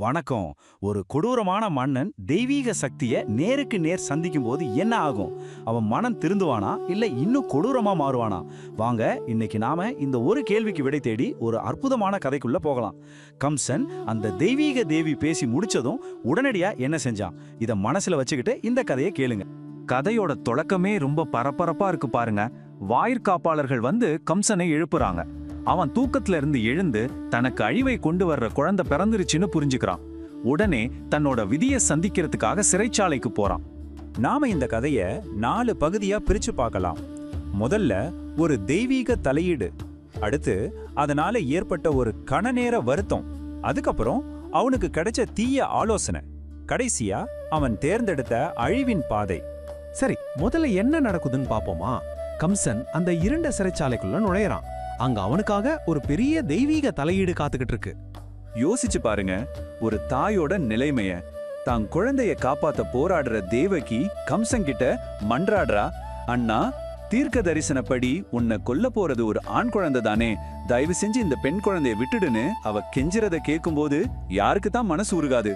வணக்கம். ஒரு கொடூரமான மன்னன் தெய்வீக சக்தியை நேருக்கு நேர் சந்திக்கும் போது என்ன ஆகும்? அவன் மனம் திருந்துவானா? இல்லை இன்னும் கொடூரமாக மாறுவானா? வாங்க இன்னைக்கு நாம இந்த ஒரு கேள்விக்கு விடை தேடி ஒரு அற்புதமான கதைக்குள்ள போகலாம். கம்சன் அந்த தெய்வீக தேவி பேசி முடிச்சதும் உடனடியாக என்ன செஞ்சான்? இதை மனசில் வச்சுக்கிட்டு இந்த கதையை கேளுங்க. கதையோட தொடக்கமே ரொம்ப பரபரப்பாக இருக்கு பாருங்க. வாயிற்காப்பாளர்கள் வந்து கம்சனை எழுப்புறாங்க. அவன் தூக்கத்துல இருந்து எழுந்து தனக்கு அழிவை கொண்டு வர்ற குழந்தை பிறந்துருச்சுன்னு புரிஞ்சுக்கிறான். உடனே தன்னோட விதியை சந்திக்கிறதுக்காக சிறைச்சாலைக்கு போறான். நாம இந்த கதையை நாலு பகுதியா பிரிச்சு பார்க்கலாம். முதல்ல ஒரு தெய்வீக தலையீடு அடுத்து அதனால ஏற்பட்ட ஒரு கணநேர வருத்தம் அதுக்கப்புறம் அவனுக்கு கிடைச்ச தீய ஆலோசனை. கடைசியா அவன் தேர்ந்தெடுத்த அழிவின் பாதை. சரி முதல்ல என்ன நடக்குதுன்னு பாப்போமா கம்சன் அந்த இருண்ட சிறைச்சாலைக்குள்ள நுழையறான். அங்க அவனுக்காக ஒரு பெரிய தெய்வீக தலையீடு காத்துக்கிட்டு இருக்கு. யோசிச்சு பாருங்க ஒரு தாயோட நிலைமைய. தான் குழந்தைய காப்பாத்த போராடுற தேவகி கம்சன் கிட்ட மன்றாடுறா அண்ணா தீர்க்க தரிசனப்படி உன்னை கொல்ல போறது ஒரு ஆண் குழந்தை தானே. தயவு செஞ்சு இந்த பெண் குழந்தைய விட்டுடுன்னு அவ கெஞ்சிறத கேட்கும்போது யாருக்கு தான் மனசு உருகாது?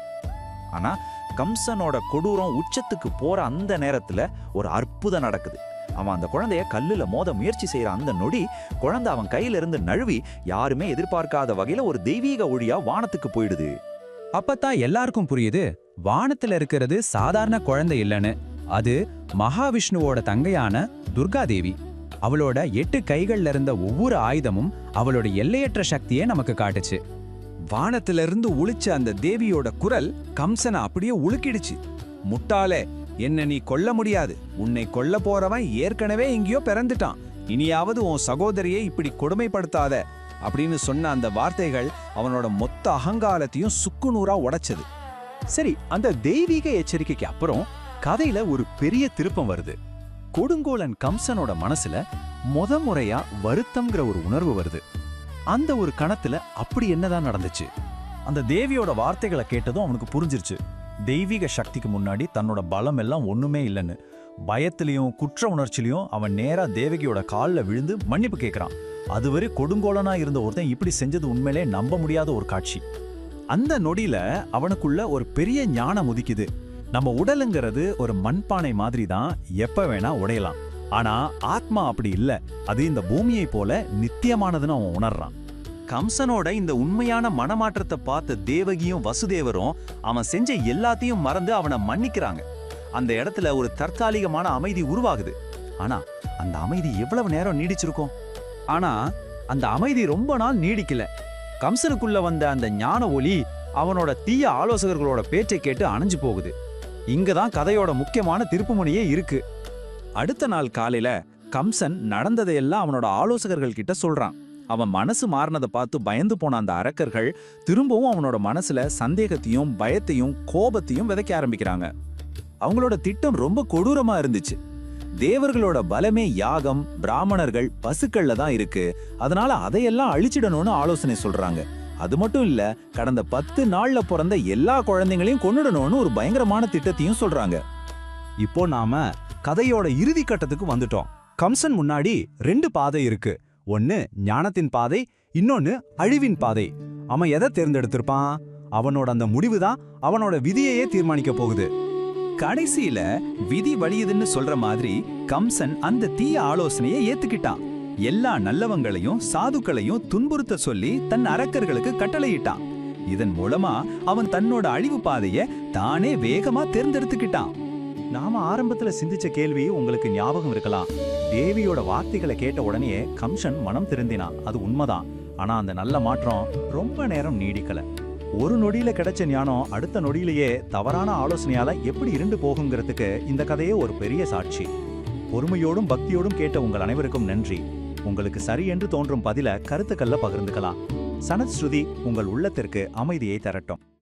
ஆனா கம்சனோட கொடூரம் உச்சத்துக்கு போற அந்த நேரத்துல ஒரு அற்புதம் நடக்குது. அவன் அந்த குழந்தைய கல்லுல மோத முயற்சி செய்யற அந்த நொடி குழந்தை அவன் கையில இருந்து நழுவி யாருமே எதிர்பார்க்காத வகையில ஒரு தெய்வீக ஒழியா வானத்துக்கு போயிடுது. அப்பத்தான் எல்லாருக்கும் புரியுது வானத்துல இருக்கிறது சாதாரண குழந்தை இல்லைன்னு. அது மகாவிஷ்ணுவோட தங்கையான துர்காதேவி. அவளோட எட்டு கைகள்ல இருந்த ஒவ்வொரு ஆயுதமும் அவளோட எல்லையற்ற சக்தியை நமக்கு காட்டுச்சு. வானத்திலிருந்து உளிச்ச அந்த தேவியோட குரல் கம்சனை அப்படியே உலுக்கிடுச்சு. முட்டாளே என்ன நீ கொல்ல முடியாது. உன்னை கொல்ல போறவன் ஏற்கனவே எங்கேயோ பிறந்துட்டான். இனியாவது உன் சகோதரியை இப்படி கொடுமைப்படுத்தாத அப்படின்னு சொன்ன அந்த வார்த்தைகள் அவனோட மொத்த அகங்காலத்தையும் சுக்குநூறா உடைச்சது. சரி அந்த தெய்வீக எச்சரிக்கைக்கு அப்புறம் கதையில ஒரு பெரிய திருப்பம் வருது. கொடுங்கோலன் கம்சனோட மனசுல முத முறையா வருத்தம்ங்கிற ஒரு உணர்வு வருது. அந்த ஒரு கணத்துல அப்படி என்னதான் நடந்துச்சு? அந்த தேவியோட வார்த்தைகளை கேட்டதும் அவனுக்கு புரிஞ்சிருச்சு. தெய்வீக சக்திக்கு முன்னாடி தன்னோட பலம் எல்லாம் ஒன்றுமே இல்லைன்னு. பயத்திலையும் குற்ற உணர்ச்சிலையும் அவன் நேராக தேவகியோட காலில் விழுந்து மன்னிப்பு கேட்குறான் அதுவரை கொடுங்கோலனாக இருந்த ஒருத்தன் இப்படி செஞ்சது உண்மையிலே நம்ப முடியாத ஒரு காட்சி. அந்த நொடியில் அவனுக்குள்ள ஒரு பெரிய ஞானம் உதிக்குது. நம்ம உடலுங்கிறது ஒரு மண்பானை மாதிரி தான் எப்போ வேணா உடையலாம். ஆனால் ஆத்மா அப்படி இல்லை. அது இந்த பூமியை போல நித்தியமானதுன்னு அவன் உணர்றான். கம்சனோட இந்த உண்மையான மனமாற்றத்தை பார்த்த தேவகியும் வசுதேவரும் அவன் செஞ்ச எல்லாத்தையும் மறந்து அவனை மன்னிக்கிறாங்க. அந்த இடத்துல ஒரு தற்காலிகமான அமைதி உருவாகுது. ஆனா அந்த அமைதி எவ்வளவு நேரம் நீடிச்சிருக்கும்? ஆனா அந்த அமைதி ரொம்ப நாள் நீடிக்கல. கம்சனுக்குள்ள வந்த அந்த ஞான ஒளி அவனோட தீய ஆலோசகர்களோட பேச்சை கேட்டு அணைஞ்சு போகுது. இங்கதான் கதையோட முக்கியமான திருப்புமுனையே இருக்கு. அடுத்த நாள் காலையில கம்சன் நடந்ததையெல்லாம் அவனோட ஆலோசகர்கள் கிட்ட சொல்றான். அவன் மனசு மாறினதை பார்த்து பயந்து போன அந்த அரக்கர்கள் திரும்பவும் அவனோட மனசுல சந்தேகத்தையும் பயத்தையும் கோபத்தையும் விதைக்க ஆரம்பிக்கிறாங்க. அவங்களோட திட்டம் ரொம்ப கொடூரமா இருந்துச்சு. தேவர்களோட பலமே யாகம் பிராமணர்கள் பசுக்கள்ல தான் இருக்கு. அதனால அதையெல்லாம் அழிச்சிடணும்னு ஆலோசனை சொல்றாங்க. அது மட்டும் இல்ல கடந்த பத்து நாள்ல பிறந்த எல்லா குழந்தைங்களையும் கொன்னுடணும்னு ஒரு பயங்கரமான திட்டத்தையும் சொல்றாங்க. இப்போ நாம கதையோட இறுதி கட்டத்துக்கு வந்துட்டோம். கம்சன் முன்னாடி ரெண்டு பாதை இருக்கு. ஒன்னு ஞானத்தின் பாதை இன்னொன்னு அழிவின் பாதை. அவன் எதை தேர்ந்தெடுத்திருப்பான்? அவனோட அந்த முடிவு தான் அவனோட விதியையே தீர்மானிக்க போகுது. கடைசியில விதி வழியுதுன்னு சொல்ற மாதிரி கம்சன் அந்த தீய ஆலோசனையை ஏத்துக்கிட்டான். எல்லா நல்லவங்களையும் சாதுக்களையும் துன்புறுத்த சொல்லி தன் அரக்கர்களுக்கு கட்டளையிட்டான். இதன் மூலமா அவன் தன்னோட அழிவு பாதைய தானே வேகமா தேர்ந்தெடுத்துக்கிட்டான். நாம ஆரம்பத்துல சிந்திச்ச கேள்வி உங்களுக்கு ஞாபகம் இருக்கலாம். தேவியோட வார்த்தைகளை கேட்ட உடனே கம்சன் மனம் திருந்தினான். அது உண்மைதான். ஆனா அந்த நல்ல மாற்றம் ரொம்ப நேரம் நீடிக்கல. ஒரு நொடியில கிடைச்ச ஞானம் அடுத்த நொடியிலேயே தவறான ஆலோசனையால எப்படி இருண்டு போகுங்கிறதுக்கு இந்த கதையே ஒரு பெரிய சாட்சி. பொறுமையோடும் பக்தியோடும் கேட்ட உங்கள் அனைவருக்கும் நன்றி. உங்களுக்கு சரி என்று தோன்றும் பதில கருத்துக்கள்ல பகிர்ந்துக்கலாம். சனத் ஸ்ருதி உங்கள் உள்ளத்திற்கு அமைதியை தரட்டும்.